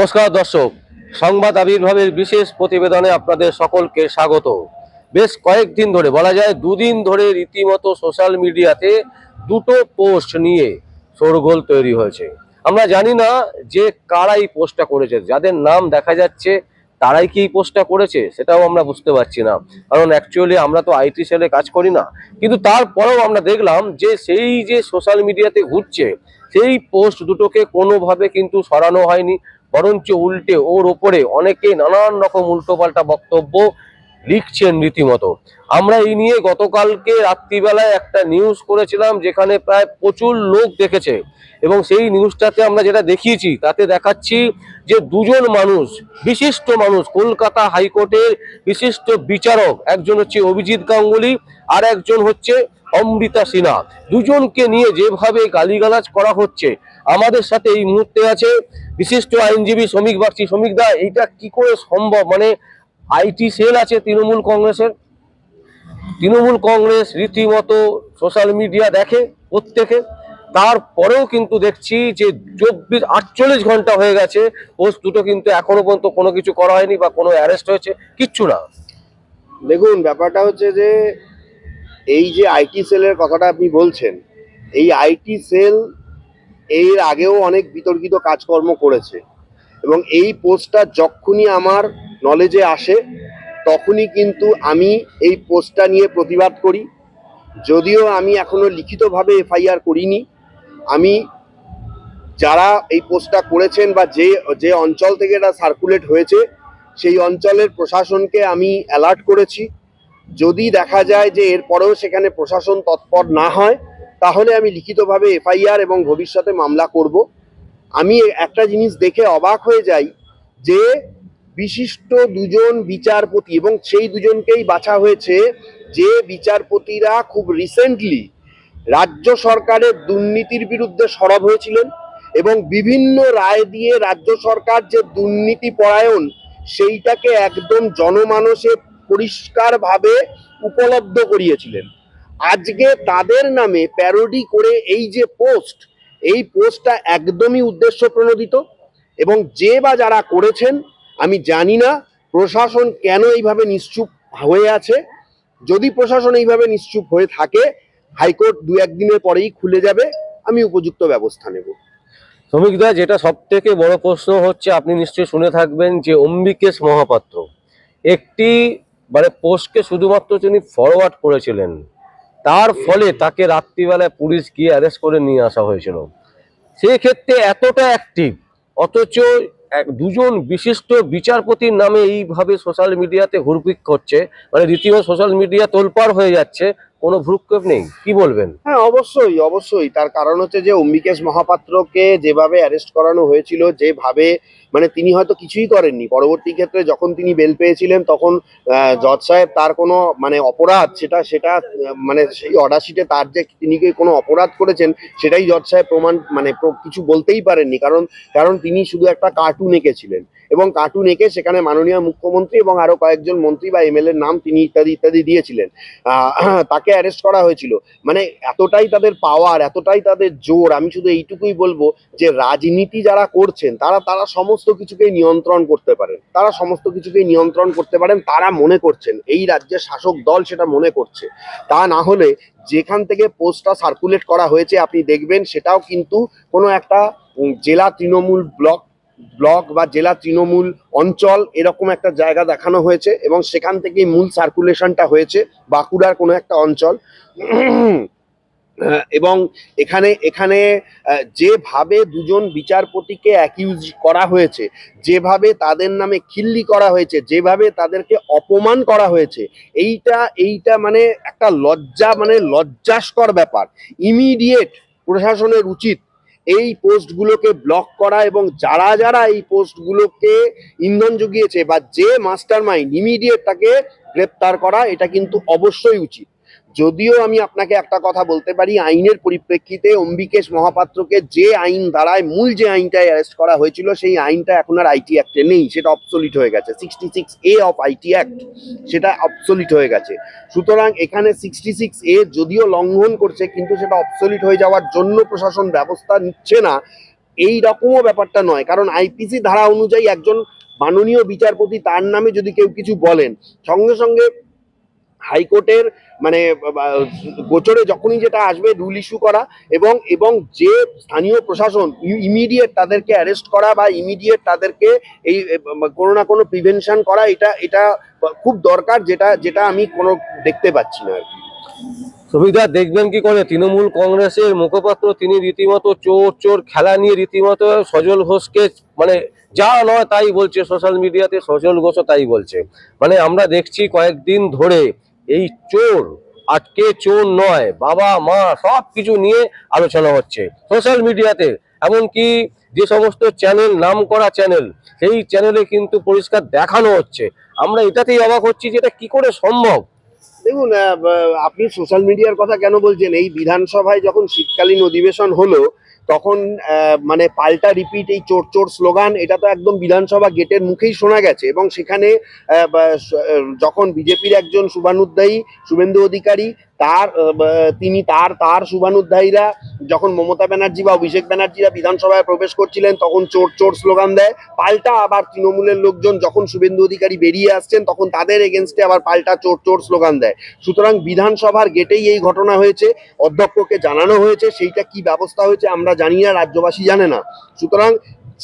নমস্কার দর্শক, সংবাদ আবির্ভাবের বিশেষ প্রতিবেদনে আপনাদের সকলকে স্বাগত। বেশ কয়েকদিন ধরে, বলা যায় দুদিন ধরে রীতিমতো সোশ্যাল মিডিয়াতে দুটো পোস্ট নিয়ে শোরগোল তৈরি হয়েছে। আমরা জানি না যে কারা এই পোস্টটা করেছে, যাদের নাম দেখা যাচ্ছে তারাই কি এই পোস্টটা করেছে, সেটাও আমরা বুঝতে পারছি না। কারণ অ্যাকচুয়ালি আমরা তো আইটি সেলে কাজ করি না। কিন্তু তারপরেও আমরা দেখলাম যে সেই যে সোশ্যাল মিডিয়াতে ঘুরছে, সেই পোস্ট দুটোকে কোনোভাবে কিন্তু সরানো হয়নি। বরঞ্চ উল্টে ওর ওপরে অনেকে নানান রকম উল্টোপাল্টা বক্তব্য লিখছেন রীতিমতো। আমরা এই নিয়ে গতকালকে রাত্রিবেলায় একটা নিউজ করেছিলাম যেখানে প্রায় প্রচুর লোক দেখেছে এবং সেই নিউজটাতে আমরা যেটা দেখিয়েছি তাতে দেখাচ্ছি যে দুজন মানুষ, বিশিষ্ট মানুষ, কলকাতা হাইকোর্টের বিশিষ্ট বিচারক, একজন হচ্ছে অভিজিৎ গাঙ্গুলি আর একজন হচ্ছে অমৃতা সিনহা। দুজনকে নিয়ে যেভাবে গালিগালাজ করা হচ্ছে, আমাদের সাথে এই মুহূর্তে আছে বিশিষ্ট আইনজীবী, শ্রমিক বাগচি শ্রমিক দা, এইটা কি করে সম্ভব? মানে আইটি সেল আছে তৃণমূল কংগ্রেসের। তৃণমূল কংগ্রেস রীতিমতো সোশ্যাল মিডিয়া দেখে প্রত্যেকে। তারপরেও কিন্তু দেখছি যে চব্বিশ, আটচল্লিশ ঘণ্টা হয়ে গেছে। পোস্ট দুটো কিন্তু এখনও পর্যন্ত কোনো কিছু করা হয়নি বা কোনো অ্যারেস্ট হয়েছে, কিচ্ছু না। দেখুন, ব্যাপারটা হচ্ছে যে এই যে আইটি সেলের কথাটা আপনি বলছেন, এই আইটি সেল এর আগেও অনেক বিতর্কিত কাজকর্ম করেছে। এবং এই পোস্টটা যখনই আমার নলেজে আসে, তখনই কিন্তু আমি এই পোস্টটা নিয়ে প্রতিবাদ করি। যদিও আমি এখনও লিখিতভাবে এফআইআর করিনি। আমি যারা এই পোস্টটা করেছেন বা যে যে অঞ্চল থেকে এটা সার্কুলেট হয়েছে, সেই অঞ্চলের প্রশাসনকে আমি অ্যালার্ট করেছি। যদি দেখা যায় যে এরপরেও সেখানে প্রশাসন তৎপর না হয় তাহলে আমি লিখিতভাবে এফআইআর এবং ভবিষ্যতে মামলা করব। আমি একটা জিনিস দেখে অবাক হয়ে যাই যে বিশিষ্ট দুজন বিচারপতি এবং সেই দুজনকেই বাছা হয়েছে যে বিচারপতিরা খুব রিসেন্টলি রাজ্য সরকারের দুর্নীতির বিরুদ্ধে সরব হয়েছিলেন এবং বিভিন্ন রায় দিয়ে রাজ্য সরকার যে দুর্নীতি পরায়ণ সেইটাকে একদম জনমানসে পরিষ্কারভাবে উপলব্ধ করিয়েছিলেন। আজকে তাদের নামে প্যারোডি করে এই যে পোস্ট, এই পোস্টটা একদমই উদ্দেশ্য প্রণোদিত এবং যে বা যারা করেছেন, আমি জানি না প্রশাসন কেন এইভাবে নিশ্চুপ হয়ে আছে। যদি প্রশাসন এইভাবে নিশ্চুপ হয়ে থাকে, হাইকোর্ট দু একদিনের পরেই খুলে যাবে, আমি উপযুক্ত ব্যবস্থা নেব। শ্রমিক দা, যেটা সব থেকে বড় প্রশ্ন হচ্ছে, আপনি নিশ্চয়ই শুনে থাকবেন যে অম্বিকেশ মহাপাত্র একটি মানে পোস্টকে শুধুমাত্র তিনি ফরওয়ার্ড করেছিলেন। তার ফলে তাকে রাত্রিবেলায় পুলিশ গিয়ে অ্যারেস্ট করে নিয়ে আসা হয়েছিল। সেই ক্ষেত্রে এতটা অ্যাক্টিভ অথচ দুজন বিশিষ্ট বিচারপতির নামে এইভাবে সোশ্যাল মিডিয়াতে হুরপিক করছে মানে রীতিমতো সোশ্যাল মিডিয়া তোলপাড় হয়ে যাচ্ছে কোনো ভ্রুক্ষেপ নেই? কি বলবেন? হ্যাঁ অবশ্যই অবশ্যই। তার কারণ হচ্ছে যে অম্বিকেশ মহাপাত্রকে যেভাবে অ্যারেস্ট করানো হয়েছিল, যেভাবে মানে তিনি হয়তো কিছুই করেননি। পরবর্তী ক্ষেত্রে যখন তিনি বেল পেয়েছিলেন, তখন জজ সাহেব তার কোনো মানে অপরাধ সেটা সেটা মানে সেই অর্ডার শিটে তার যে তিনি কোনো অপরাধ করেছেন, সেটাই জজ সাহেব প্রমাণ মানে কিছু বলতেই পারেননি। কারণ কারণ তিনি শুধু একটা কার্টুন এঁকেছিলেন। এবং কার্টুন এঁকে সেখানে মাননীয় মুখ্যমন্ত্রী এবং আরও কয়েকজন মন্ত্রী বা এমএলএর নাম তিনি ইত্যাদি ইত্যাদি দিয়েছিলেন। তাকে অ্যারেস্ট করা হয়েছিল। মানে এতটাই তাদের পাওয়ার এতটাই তাদের জোর, আমি শুধু এইটুকুই বলব যে রাজনীতি যারা করছেন, তারা তারা সমস্ত কিছুকেই নিয়ন্ত্রণ করতে পারেন। তারা সমস্ত কিছুকেই নিয়ন্ত্রণ করতে পারেন, তারা মনে করছেন, এই রাজ্যের শাসক দল সেটা মনে করছে। তা না হলে যেখান থেকে পোস্টটা সার্কুলেট করা হয়েছে, আপনি দেখবেন সেটাও কিন্তু কোনো একটা জেলা তৃণমূল ব্লক ব্লক বা জেলা তৃণমূল অঞ্চল এরকম একটা জায়গা দেখানো হয়েছে এবং সেখান থেকেই মূল সার্কুলেশনটা হয়েছে বাঁকুড়ার কোনো একটা অঞ্চল। এবং এখানে এখানে যেভাবে দুজন বিচারপতিকে অ্যাকিউজ করা হয়েছে, যেভাবে তাদের নামে খিল্লি করা হয়েছে, যেভাবে তাদেরকে অপমান করা হয়েছে, এইটা এইটা মানে একটা লজ্জা মানে লজ্জাস্কর ব্যাপার। ইমিডিয়েট প্রশাসনের উচিত এই পোস্টগুলোকে ব্লক করা এবং যারা যারা এই পোস্টগুলোকে ইন্ধন জুগিয়েছে বা যে মাস্টার মাইন্ড ইমিডিয়েট তাকে গ্রেপ্তার করা, এটা কিন্তু অবশ্যই উচিত। যদিও আমি আপনাকে একটা কথা বলতে পারি, আইনের পরিপ্রেক্ষিতে অম্বিকেশ মহাপাত্রকে যে আইন দ্বারায়, মূল যে আইনটায় অ্যারেস্ট করা হয়েছিল, সেই আইনটা এখন আর আইটি অ্যাক্টে নেই, সেটা অবসলিট হয়ে গেছে। Sixty six A of IT act সেটা অবসলিট হয়ে গেছে। সুতরাং এখানে সিক্সটি সিক্স এ যদিও লঙ্ঘন করছে, কিন্তু সেটা অবসলিট হয়ে যাওয়ার জন্য প্রশাসন ব্যবস্থা নিচ্ছে না। এই রকমও ব্যাপারটা নয়, কারণ আইপিসি ধারা অনুযায়ী একজন মাননীয় বিচারপতি তার নামে যদি কেউ কিছু বলেন, সঙ্গে সঙ্গে হাইকোর্টের মানে গোচরে যখনই যেটা আসবে, রুল ইস্যু করা এবং এবং যে স্থানীয় প্রশাসন ইমিডিয়েট তাদেরকে অ্যারেস্ট করা বা ইমিডিয়েট তাদেরকে এই কোনো না কোনো প্রিভেনশন করা, এটা এটা খুব দরকার যেটা যেটা আমি কোনো দেখতে পাচ্ছি না আর কি। সুবিধা, দেখবেন কি করে? তৃণমূল কংগ্রেসের মুখপাত্র, তিনি রীতিমতো চোর চোর খেলা নিয়ে রীতিমতো সজল ঘোষকে মানে যা নয় তাই বলছে। সোশ্যাল মিডিয়াতে সজল ঘোষও তাই বলছে। মানে আমরা দেখছি কয়েকদিন ধরে এই চোর আজকে চোর নয়, বাবা, মা, সব কিছু নিয়ে আলোচনা হচ্ছে সোশ্যাল মিডিয়াতে এমনকি যে সমস্ত চ্যানেল নাম করা চ্যানেল সেই চ্যানেলে কিন্তু পরিষ্কার দেখানো হচ্ছে। আমরা এটাতেই অবাক হচ্ছি যে এটা কি করে সম্ভব? দেখুন আপনি সোশ্যাল মিডিয়ার কথা কেন বলছেন? এই বিধানসভায় যখন শীতকালীন অধিবেশন হলো তখন মানে পাল্টা রিপিট এই চোর চোর স্লোগান এটা তো একদম বিধানসভা গেটের মুখেই শোনা গেছে। এবং সেখানে যখন বিজেপির একজন শুভানুধ্যায়ী শুভেন্দু অধিকারী, তার তিনি তার তার শুভানুধ্যায়ীরা যখন মমতা ব্যানার্জি বা অভিষেক ব্যানার্জিরা বিধানসভায় প্রবেশ করছিলেন, তখন চোর চোর স্লোগান দেয়। পাল্টা আবার তৃণমূলের লোকজন যখন শুভেন্দু অধিকারী বেরিয়ে আসছেন, তখন তাদের এগেনস্টে আবার পাল্টা চোর চোর স্লোগান দেয়। সুতরাং বিধানসভার গেটেই এই ঘটনা হয়েছে। অধ্যক্ষকে জানানো হয়েছে। সেইটা কি ব্যবস্থা হয়েছে আমরা জানি না, রাজ্যবাসী জানে না। সুতরাং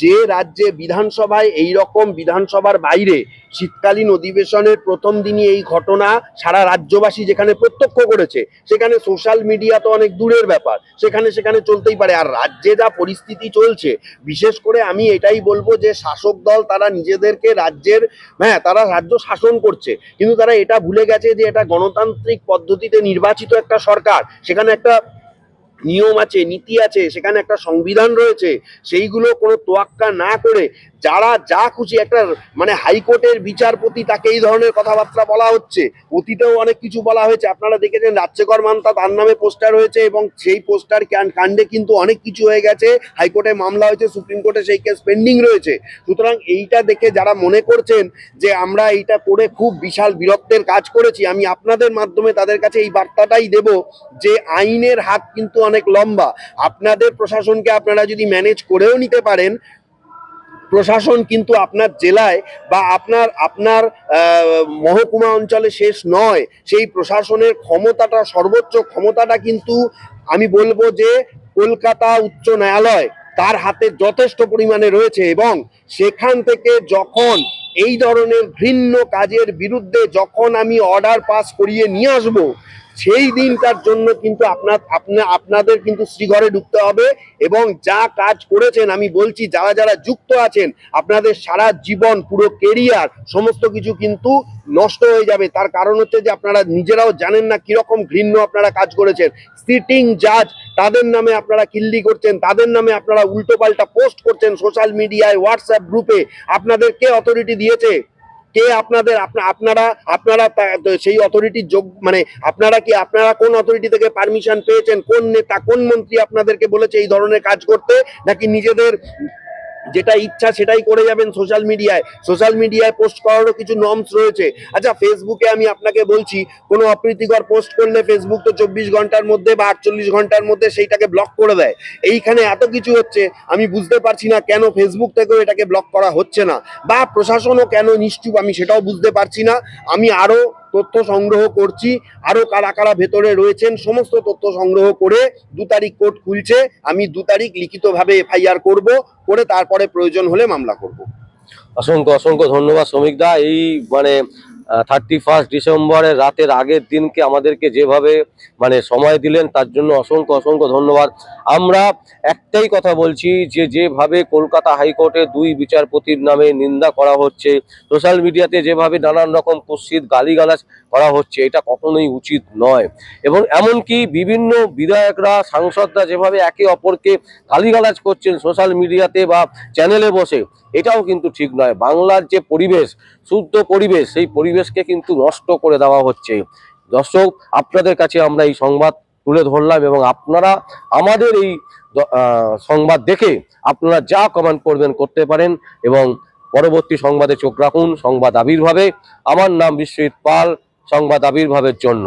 যে রাজ্যে বিধানসভায় এই রকম বিধানসভার বাইরে শীতকালীন অধিবেশনের প্রথম দিনই এই ঘটনা সারা রাজ্যবাসী যেখানে প্রত্যক্ষ করেছে, সেখানে সোশ্যাল মিডিয়া তো অনেক দূরের ব্যাপার, সেখানে সেখানে চলতেই পারে। আর রাজ্যে যা পরিস্থিতি চলছে, বিশেষ করে আমি এটাই বলব যে শাসক দল তারা নিজেদেরকে রাজ্যের হ্যাঁ তারা রাজ্য শাসন করছে, কিন্তু তারা এটা ভুলে গেছে যে এটা গণতান্ত্রিক পদ্ধতিতে নির্বাচিত একটা সরকার, সেখানে একটা নিয়ম আছে নীতি আছে সেখানে একটা সংবিধান রয়েছে সেইগুলো কোনো তোয়াক্কা না করে যারা যা খুশি একটা মানে হাইকোর্টের বিচারপতি তাকে এই ধরনের কথাবার্তা বলা হচ্ছে। অতীতেও অনেক কিছু বলা হয়েছে। আপনারা দেখেছেন রাজ্যকর মান্তা তার নামে পোস্টার হয়েছে এবং সেই পোস্টার কাণ্ডে কিন্তু অনেক কিছু হয়ে গেছে। হাইকোর্টে মামলা হয়েছে, সুপ্রিম কোর্টে সেই কেস পেন্ডিং রয়েছে। সুতরাং এইটা দেখে যারা মনে করছেন যে আমরা এইটা করে খুব বিশাল বীরত্বের কাজ করেছি, আমি আপনাদের মাধ্যমে তাদের কাছে এই বার্তাটাই দেব যে আইনের হাত কিন্তু অনেক লম্বা। আপনাদের প্রশাসনকে আপনারা যদি ম্যানেজ করেও নিতে পারেন প্রশাসন কিন্তু আপনার জেলায় বা আপনার আপনার মহকুমা অঞ্চলে শেষ নয়। সেই প্রশাসনের ক্ষমতাটা, সর্বোচ্চ ক্ষমতাটা কিন্তু আমি বলব যে কলকাতা উচ্চ ন্যায়ালয় তার হাতে যথেষ্ট পরিমাণে রয়েছে এবং সেখান থেকে যখন এই ধরনের ঘৃণ্য কাজের বিরুদ্ধে যখন আমি অর্ডার পাস করিয়ে নিয়ে আসব সেই দিনটার জন্য কিন্তু আপনার, আপনা, আপনাদের কিন্তু শ্রীঘরে ঢুকতে হবে এবং যা কাজ করেছেন, আমি বলছি যারা যারা যুক্ত আছেন, আপনাদের সারা জীবন, পুরো কেরিয়ার, সমস্ত কিছু কিন্তু নষ্ট হয়ে যাবে। তার কারণ হচ্ছে যে আপনারা নিজেরাও জানেন না কীরকম ঘৃণ্য আপনারা কাজ করেছেন। সিটিং জাজ, তাদের নামে আপনারা কিল্লি করছেন, তাদের নামে আপনারা উল্টোপাল্টা পোস্ট করছেন সোশ্যাল মিডিয়ায়, হোয়াটসঅ্যাপ গ্রুপে। আপনাদের কে অথরিটি দিয়েছে। কে আপনাদের আপনারা আপনারা সেই অথরিটির যোগ মানে আপনারা কি, আপনারা কোন অথরিটি থেকে পারমিশন পেয়েছেন? কোন নেতা, কোন মন্ত্রী আপনাদেরকে বলেছে এই ধরনের কাজ করতে? নাকি নিজেদের যেটা ইচ্ছা সেটাই করে যাবেন সোশ্যাল মিডিয়ায় সোশ্যাল মিডিয়ায় পোস্ট করারও কিছু নর্মস রয়েছে। আচ্ছা ফেসবুকে আমি আপনাকে বলছি, কোনো অপ্রীতিকর পোস্ট করলে ফেসবুক তো চব্বিশ ঘণ্টার মধ্যে বা আটচল্লিশ ঘণ্টার মধ্যে সেইটাকে ব্লক করে দেয়। এইখানে এত কিছু হচ্ছে, আমি বুঝতে পারছি না কেন ফেসবুক থেকেও এটাকে ব্লক করা হচ্ছে না। বা প্রশাসনও কেন নিশ্চুপ আমি সেটাও বুঝতে পারছি না। আমি আরও তথ্য সংগ্রহ করছি। আরও কারা কারা ভেতরে রয়েছেন, সমস্ত তথ্য সংগ্রহ করে দু তারিখ কোর্ট খুলছে। আমি দু তারিখ লিখিতভাবে এফআইআর করব, করে তারপরে প্রয়োজন হলে মামলা করব। অসংখ্য অসংখ্য ধন্যবাদ শ্রমিকদা। এই মানে থার্টি ফার্স্ট ডিসেম্বরের রাতের আগের দিনকে আমাদেরকে যেভাবে মানে সময় দিলেন, তার জন্য অসংখ্য অসংখ্য ধন্যবাদ। আমরা একটাই কথা বলছি যে, যেভাবে কলকাতা হাইকোর্টে দুই বিচারপতির নামে নিন্দা করা হচ্ছে, সোশ্যাল মিডিয়াতে যেভাবে নানান রকম কুৎসিত গালিগালাজ করা হচ্ছে, এটা কখনোই উচিত নয়। এবং এমনকি বিভিন্ন বিধায়করা, সাংসদরা যেভাবে একে অপরকে গালিগালাজ করছেন সোশ্যাল মিডিয়াতে বা চ্যানেলে বসে, এটাও কিন্তু ঠিক নয়। বাংলার যে পরিবেশ শুদ্ধ পরিবেশ, সেই পরিবেশকে কিন্তু নষ্ট করে দেওয়া হচ্ছে। দর্শক, আপনাদের কাছে আমরা এই সংবাদ তুলে ধরলাম এবং আপনারা আমাদের এই সংবাদ দেখে আপনারা যা কমেন্ট করবেন করতে পারেন এবং পরবর্তী সংবাদে চোখ রাখুন। সংবাদ আবির্ভাবে। আমার নাম বিশ্বজিৎ পাল। সংবাদ আবির্ভাবের জন্য।